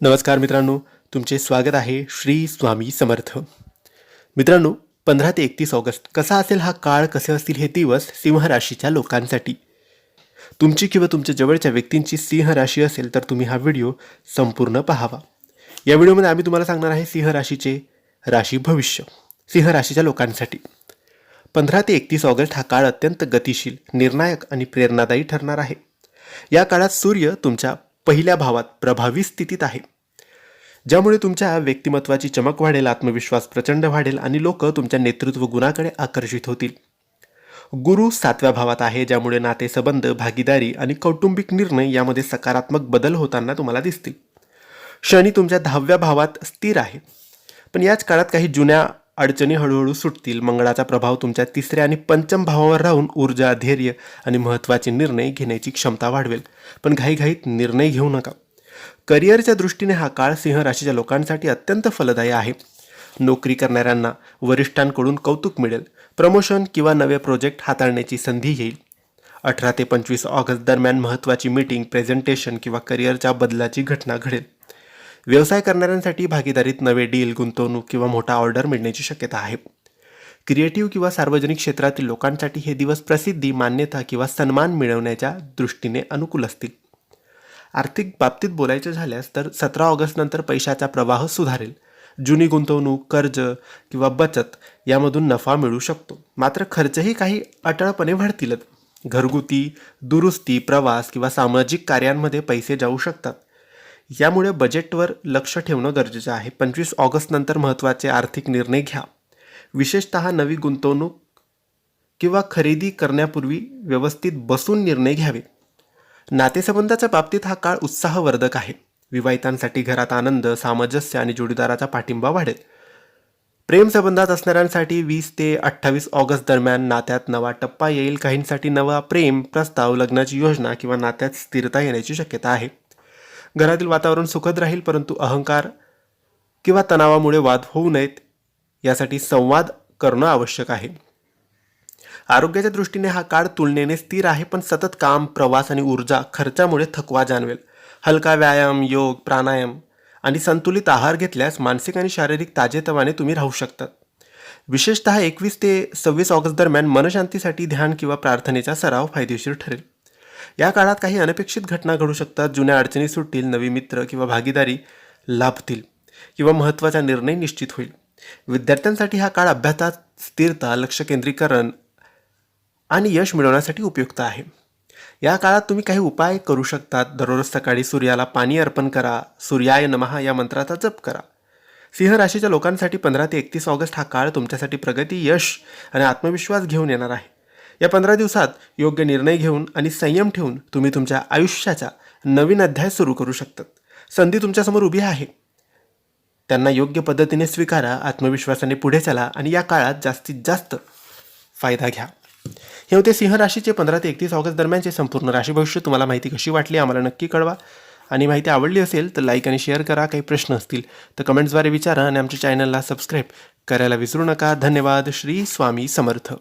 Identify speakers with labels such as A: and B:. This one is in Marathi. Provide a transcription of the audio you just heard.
A: नमस्कार मित्रांनो तुमचे स्वागत आहे श्री स्वामी समर्थ. मित्रांनो पंधरा ते एकतीस ऑगस्ट कसा असेल हा काळ कसे असतील हे दिवस सिंह राशीच्या लोकांसाठी. तुमची किंवा तुमच्या जवळच्या व्यक्तींची सिंह राशी असेल तर तुम्ही हा व्हिडिओ संपूर्ण पाहावा. या व्हिडिओमध्ये आम्ही तुम्हाला सांगणार आहे सिंह राशीचे राशी भविष्य सिंह राशीच्या लोकांसाठी. पंधरा ते एकतीस ऑगस्ट हा काळ अत्यंत गतिशील निर्णायक आणि प्रेरणादायी ठरणार आहे. या काळात सूर्य तुमच्या पहिल्या भावात प्रभावी स्थितीत आहे. ज्यामुळे तुमच्या व्यक्तिमत्वाची चमक वाढेल आत्मविश्वास प्रचंड वाढेल आणि लोक तुमच्या नेतृत्व गुणाकडे आकर्षित होतील. गुरु सातव्या भावात आहे ज्यामुळे नातेसंबंध भागीदारी आणि कौटुंबिक निर्णय यामध्ये सकारात्मक बदल होताना तुम्हाला दिसतील. शनी तुमच्या दहाव्या भावात स्थिर आहे. पण याच काळात काही जुन्या अडचणी हळूहळू सुटतील. मंगळाचा प्रभाव तुमच्या तिसऱ्या आणि पंचम भावावर राहून ऊर्जा धैर्य आणि महत्त्वाचे निर्णय घेण्याची क्षमता वाढवेल. पण घाईघाईत निर्णय घेऊ नका. करिअरच्या दृष्टीने हा काळ सिंह राशीच्या लोकांसाठी अत्यंत फलदायी आहे. नोकरी करणाऱ्यांना वरिष्ठांकडून कौतुक मिळेल. प्रमोशन किंवा नवे प्रोजेक्ट हाताळण्याची संधी येईल. अठरा ते पंचवीस ऑगस्ट दरम्यान महत्त्वाची मीटिंग प्रेझेंटेशन किंवा करिअरच्या बदलाची घटना घडेल. व्यवसाय करणाऱ्यांसाठी भागीदारीत नवे डील गुंतवणूक किंवा मोठा ऑर्डर मिळण्याची शक्यता आहे. क्रिएटिव्ह किंवा सार्वजनिक क्षेत्रातील लोकांसाठी हे दिवस प्रसिद्धी मान्यता किंवा सन्मान मिळवण्याच्या दृष्टीने अनुकूल असतील. आर्थिक बाबतीत बोलायचे झाल्यास तर सतरा ऑगस्टनंतर पैशाचा प्रवाह सुधारेल. जुनी गुंतवणूक कर्ज किंवा बचत यामधून नफा मिळू शकतो. मात्र खर्चही काही अटळपणे वाढतीलच. घरगुती दुरुस्ती प्रवास किंवा सामाजिक कार्यांमध्ये पैसे जाऊ शकतात. यामुळे बजेटवर लक्ष ठेवणं गरजेचं आहे. पंचवीस ऑगस्टनंतर महत्त्वाचे आर्थिक निर्णय घ्या. विशेषतः नवी गुंतवणूक किंवा खरेदी करण्यापूर्वी व्यवस्थित बसून निर्णय घ्यावे. नातेसंबंधाच्या बाबतीत हा काळ उत्साहवर्धक आहे. विवाहितांसाठी घरात आनंद सामंजस्य आणि जोडीदाराचा पाठिंबा वाढेल. प्रेमसंबंधात असणाऱ्यांसाठी वीस ते अठ्ठावीस ऑगस्ट दरम्यान नात्यात नवा टप्पा येईल. काहींसाठी नवा प्रेम प्रस्ताव लग्नाची योजना किंवा नात्यात स्थिरता येण्याची शक्यता आहे. घरातील वातावरण सुखद राहील परंतु अहंकार किंवा तणावामुळे वाद होऊ नयेत यासाठी संवाद करणं आवश्यक आहे. आरोग्याच्या दृष्टीने हा काळ तुलनेने स्थिर आहे पण सतत काम प्रवास आणि ऊर्जा खर्चामुळे थकवा जाणवेल. हलका व्यायाम योग प्राणायाम आणि संतुलित आहार घेतल्यास मानसिक आणि शारीरिक ताजेतवाने तुम्ही राहू शकतात. विशेषतः एकवीस ते सव्वीस ऑगस्ट दरम्यान मनशांतीसाठी ध्यान किंवा प्रार्थनेचा सराव फायदेशीर ठरेल. या काळात काही अनपेक्षित घटना घडू शकतात जुन्या अडचणी सुटतील नवी मित्र किंवा भागीदारी लाभतील किंवा महत्त्वाचा निर्णय निश्चित होईल. विद्यार्थ्यांसाठी हा काळ अभ्यासात स्थिरता लक्ष केंद्रीकरण आणि यश मिळवण्यासाठी उपयुक्त आहे. या काळात तुम्ही काही उपाय करू शकतात. दररोज सकाळी सूर्याला पाणी अर्पण करा. सूर्याय नमहा या मंत्राचा जप करा. सिंह राशीच्या लोकांसाठी पंधरा ते एकतीस ऑगस्ट हा काळ तुमच्यासाठी प्रगती यश आणि आत्मविश्वास घेऊन येणार आहे. या पंधरा दिवसात योग्य निर्णय घेऊन आणि संयम ठेवून तुम्ही तुमच्या आयुष्याचा नवीन अध्याय सुरू करू शकतात. संधी तुमच्यासमोर उभी आहे. त्यांना योग्य पद्धतीने स्वीकारा आत्मविश्वासाने पुढे चला आणि या काळात जास्तीत जास्त फायदा घ्या. हे होते सिंह राशीचे पंधरा ते एकतीस ऑगस्ट दरम्यानचे संपूर्ण राशी भविष्य. तुम्हाला माहिती कशी वाटली आम्हाला नक्की कळवा. आणि माहिती आवडली असेल तर लाईक आणि शेअर करा. काही प्रश्न असतील तर कमेंट्सद्वारे विचारा आणि आमच्या चॅनलला सबस्क्राईब करायला विसरू नका. धन्यवाद. श्री स्वामी समर्थ.